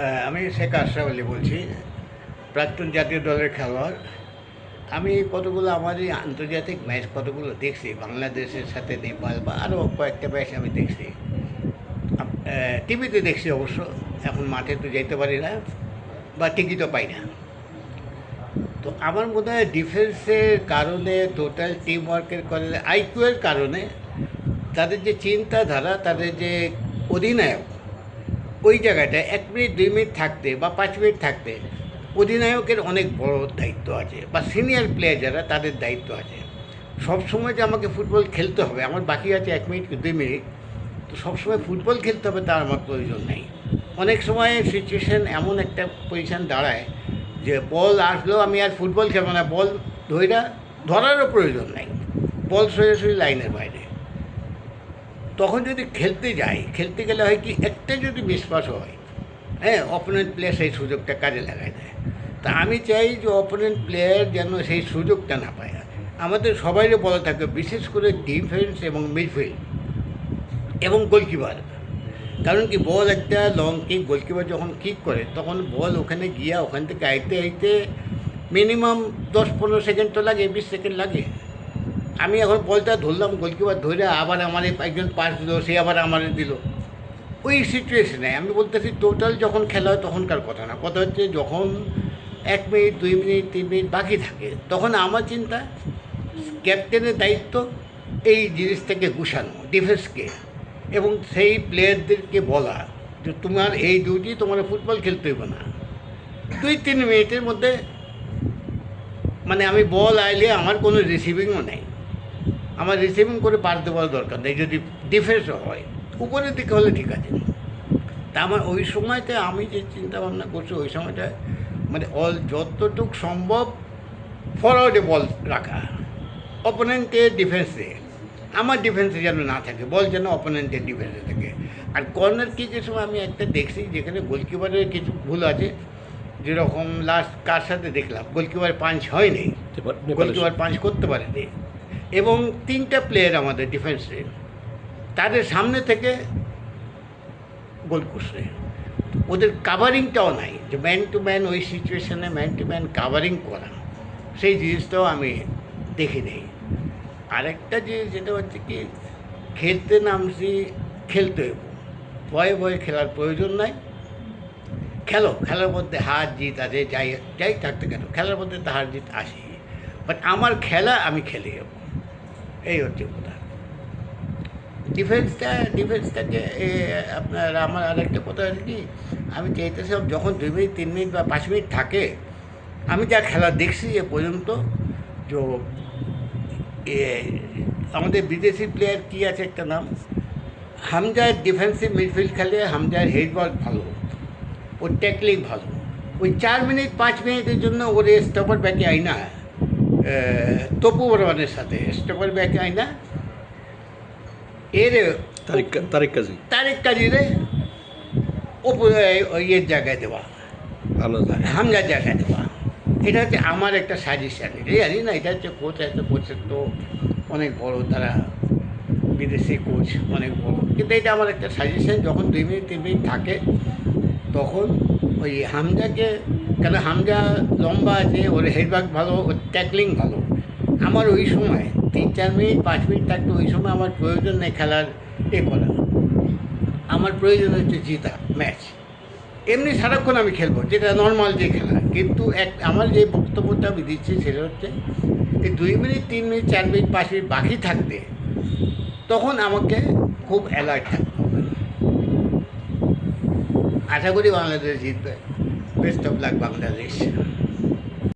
হ্যাঁ, আমি শেখ আশরাফ আলী বলছি। প্রাক্তন জাতীয় দলের খেলোয়াড়। আমি কতগুলো আমাদের আন্তর্জাতিক ম্যাচ কতগুলো দেখছি? বাংলাদেশের সাথে নেপাল বা আরও কয়েকটা ম্যাচ আমি দেখছি। টিভিতে দেখছি অবশ্য। এখন মাঠে তো যেতে পারি না বা টিকিটও পাই না। তো আমার মনে হয় ডিফেন্সের কারণে টোটাল টিম ওয়ার্কের কারণে আইকিউয়ের কারণে তাদের যে চিন্তাধারা তাদের যে অধিনায়ক ওই জায়গাটায় এক মিনিট, দুই মিনিট থাকতে বা পাঁচ মিনিট থাকতে অধিনায়কের অনেক বড় দায়িত্ব আছে বা সিনিয়র প্লেয়ার যারা তাদের দায়িত্ব আছে। সব সময় যে আমাকে ফুটবল খেলতে হবে, আমার বাকি আছে এক মিনিট দুই মিনিট, তো সবসময় ফুটবল খেলতে হবে তার আমার প্রয়োজন নেই। অনেক সময় সিচুয়েশন এমন একটা পজিশন দাঁড়ায় যে বল আসলেও আমি আর ফুটবল খেলব না বল ধৈরা ধরারও প্রয়োজন নেই। বল সোজাসুজি লাইনের বাইরে। তখন যদি খেলতে যাই, খেলতে গেলে হয় কি, একটা যদি বিশ্বাস হয় হ্যাঁ অপোনেন্ট প্লেয়ার সেই সুযোগটা কাজে লাগায় দেয়। তা আমি চাই যে অপোনেন্ট প্লেয়ার যেন সেই সুযোগটা না পায়। আমাদের সবাইকে বলা থাকে, বিশেষ করে ডিফেন্স এবং মিডফিল্ড এবং গোলকিপার কারণ কি বল একটা লং কিক গোলকিপার যখন কিক করে, তখন বল ওখানে গিয়া ওখান থেকে আইতে আইতে মিনিমাম দশ পনেরো সেকেন্ড তো লাগে, বিশ সেকেন্ড লাগে। আমি এখন বলটা ধরলাম গোলকিপার ধরে আবার আমার একজন পাস দিল, সে আবার আমার দিল। ওই সিচুয়েশনে আমি বলতেছি টোটাল যখন খেলা হয় তখনকার কথা না। কথা হচ্ছে যখন এক মিনিট দুই মিনিট তিন মিনিট বাকি থাকে, তখন আমার চিন্তা ক্যাপ্টেনের দায়িত্ব এই জিনিসটাকে গুছানো ডিফেন্সকে এবং সেই প্লেয়ারদেরকে বলা যে তোমার এই ডিউটি তোমার ফুটবল খেলতে হইব না। দুই, তিন মিনিটের মধ্যে মানে আমি বল আইলে আমার কোনো রিসিভিংও নেই। আমার রিসিভিং করে পার দেওয়ার দরকার নেই যদি ডিফেন্সও হয়। উপরের দিকে হলে ঠিক আছে। তা আমার ওই সময়তে আমি যে চিন্তা ভাবনা করছি ওই সময়টা মানে অল যতটুক সম্ভব ফরওয়ার্ডে বল রাখা। অপোনেন্টের ডিফেন্সে আমার ডিফেন্সে যেন না থাকে বল যেন অপোনেন্টের ডিফেন্সে থাকে। আর কর্নার কিকের সময় আমি একটা দেখছি যেখানে গোলকিপারের কিছু ভুল আছে। যেরকম লাস্ট কার সাথে দেখলাম গোলকিপার পাঞ্চ হয়নি। গোলকিপার পাঞ্চ করতে পারেনি। এবং তিনটা প্লেয়ার আমাদের ডিফেন্সে তাদের সামনে থেকে গোল করছে। ওদের কাভারিংটাও নাই, যে ম্যান টু ম্যান ওই সিচুয়েশানে ম্যান টু ম্যান কাভারিং করা। সেই জিনিসটাও আমি দেখি নেই। আরেকটা জিনিস যেটা হচ্ছে কি, খেলতে নামছি, খেলতে হইব। ভয়ে ভয়ে খেলার প্রয়োজন নাই। খেলো, খেলার মধ্যে হার জিত আছে, যাই যাই থাকতে কেন, খেলার মধ্যে তো হার জিত আসে বাট আমার খেলা আমি খেলে যাব এই হচ্ছে কথা। ডিফেন্সটা ডিফেন্সটাকে আপনার আমার আরেকটা কথা আছে কি আমি চাইতেছিলাম যখন দুই মিনিট তিন মিনিট বা পাঁচ মিনিট থাকে আমি যা খেলা দেখছি এ পর্যন্ত এ, আমাদের বিদেশি প্লেয়ার কি আছে একটা নাম? হামজার ডিফেন্সিভ মিডফিল্ড খেলে হামজার হেডওয়ার্ক ভালো ওর ট্যাকলিং ভালো। ওই চার মিনিট পাঁচ মিনিটের জন্য ওর স্টপার ব্যাকে আইনা। তপু বর্মানের সাথে। স্টপার ব্যাকে আইনা। এর তারিক তারিক কাজী। তারেক কাজিরে ওপরে ইয়ের জায়গায় দেওয়া। হামজার জায়গায়। দেওয়া। এটা হচ্ছে আমার একটা সাজেশান এটা জানি না এটা হচ্ছে কোচ একটা কোচের তো অনেক বড় তারা বিদেশি কোচ অনেক বড়। কিন্তু এটা আমার একটা সাজেশন যখন দুই মিনিট তিন মিনিট থাকে তখন ওই হামজাকে কেন হামজা লম্বা আছে ওর হেডব্যাক ভালো, ওর ট্যাকলিং ভালো। আমার ওই সময়, তিন চার মিনিট, পাঁচ মিনিট থাকতে ওই সময় আমার প্রয়োজন নেই খেলার, এ করা আমার প্রয়োজন হচ্ছে জিতা ম্যাচ এমনি সারাক্ষণ আমি খেলব, যেটা নর্মাল যে খেলা। কিন্তু এক, আমার যে বক্তব্যটা আমি দিচ্ছি সেটা হচ্ছে, এই দুই মিনিট, তিন মিনিট, চার মিনিট, পাঁচ মিনিট বাকি থাকতে তখন আমাকে খুব অ্যালার্ট থাকতে হবে। আশা করি বাংলাদেশ জিতবে। best of luck Bangladesh.